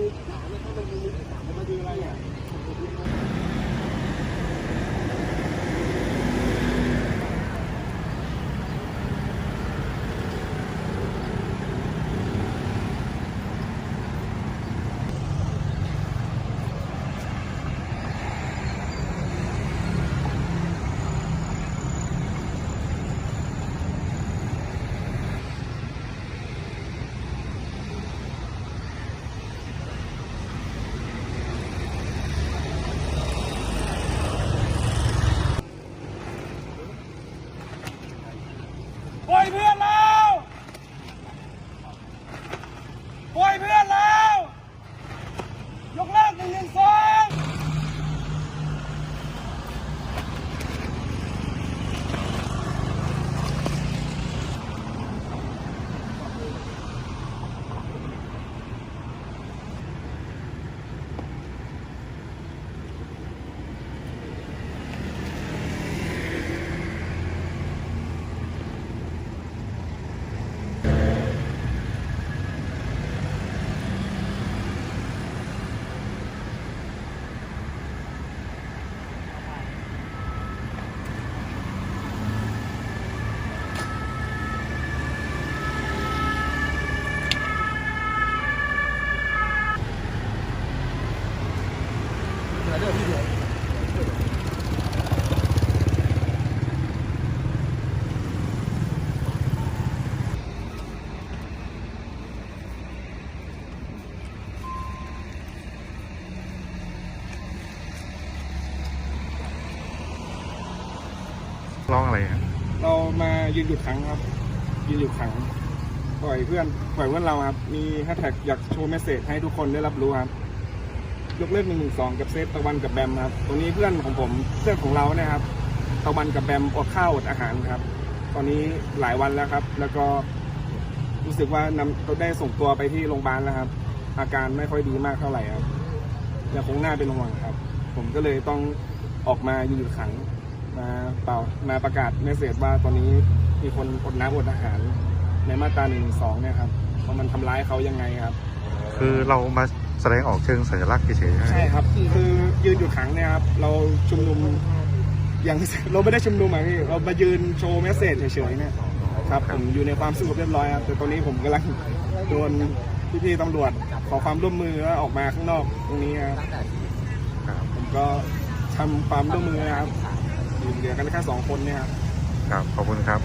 มือที่สามเนี่ยถ้มันมีมืสามมันมาดูอะไรอะ ร้องอะไรอะเรามายืนหยุดขังครับ ยืนหยุดขังปล่อยเพื่อนปล่อยเพื่อนเราครับ มีแฮชแท็กอยากโชว์เมสเซจให้ทุกคนได้รับรู้ครับ ยกเลิกหนึ่งหนึ่งสองกับเซฟตะวันกับแบมครับตรงนี้เพื่อนของผมเพื่อนของเราเนี่ยครับตะวันกับแบมอดข้าวอดอาหารครับ ตอนนี้หลายวันแล้วครับ แล้วก็รู้สึกว่านำได้ส่งตัวไปที่โรงพยาบาลแล้วครับ อาการไม่ค่อยดีมากเท่าไหร่ครับยังคงน่าเป็นห่วงครับ ผมก็เลยต้องออกมายืนหยุดขังมาเป่ามาประกาศเมสเซจว่าตอนนี้มีคนอดน้ำอดอาหารในมาตราหนึ่งสองเนี่ยครับว่ามันทำร้ายเขายังไงครับ คือเรามา แสดงออกเชิงสัญลักษณ์เฉยๆใช่ไหมใช่ครับคือยืนอยู่ขังเนี่ยครับเราชุมนุมยังเราไม่ได้ชุมนุมอะพี่เรามายืนโชว์เมสเซจเฉยๆเนี่ยครับผมอยู่ในความสงบเรียบร้อยครับแต่ตอนนี้ผมกำลังโดนพี่ๆตำรวจขอความร่วมมือว่าออกมาข้างนอกตรงนี้ครับครับผมก็ทำความร่วมมือนะครับอยู่เหลือกันแค่สองคนเนี่ยครับ ครับขอบคุณครับ